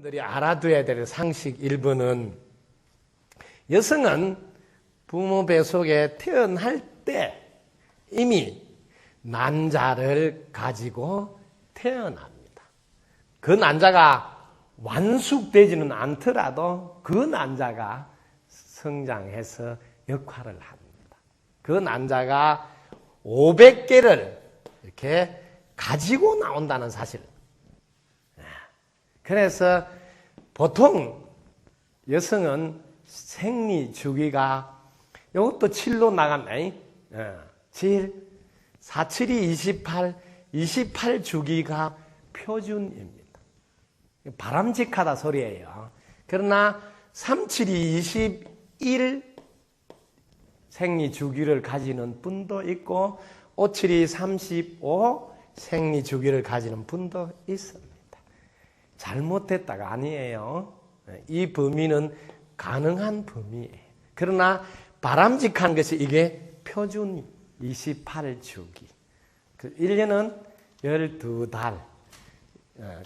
여러분들이 알아둬야 될 상식 1번은 여성은 부모 뱃속에 태어날 때 이미 난자를 가지고 태어납니다. 그 난자가 완숙되지는 않더라도 그 난자가 성장해서 역할을 합니다. 그 난자가 500개를 이렇게 가지고 나온다는 사실. 그래서 보통 여성은 생리 주기가 이것도 7로 나갔네. 7, 4, 7이 28, 28 주기가 표준입니다. 바람직하다 소리예요. 그러나 3, 7이 21 생리 주기를 가지는 분도 있고 5, 7이 35 생리 주기를 가지는 분도 있습니다. 잘못됐다가 아니에요. 이 범위는 가능한 범위예요. 그러나 바람직한 것이 이게 표준 28주기. 1년은 12달.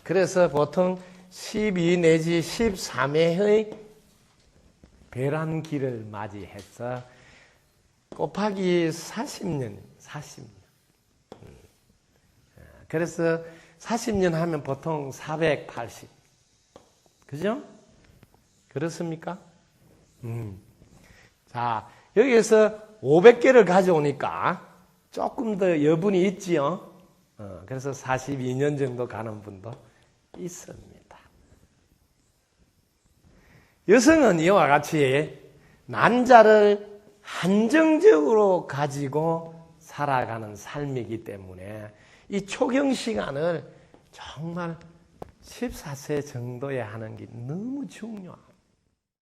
그래서 보통 12 내지 13회의 배란기를 맞이해서 곱하기 40년, 40년. 그래서 40년 하면 보통 480. 그죠? 그렇습니까? 음. 자, 여기에서 500개를 가져오니까 조금 더 여분이 있지요? 어, 그래서 42년 정도 가는 분도 있습니다. 여성은 이와 같이 난자를 한정적으로 가지고 살아가는 삶이기 때문에 이 초경 시간을 정말 14세 정도에 하는 게 너무 중요합니다.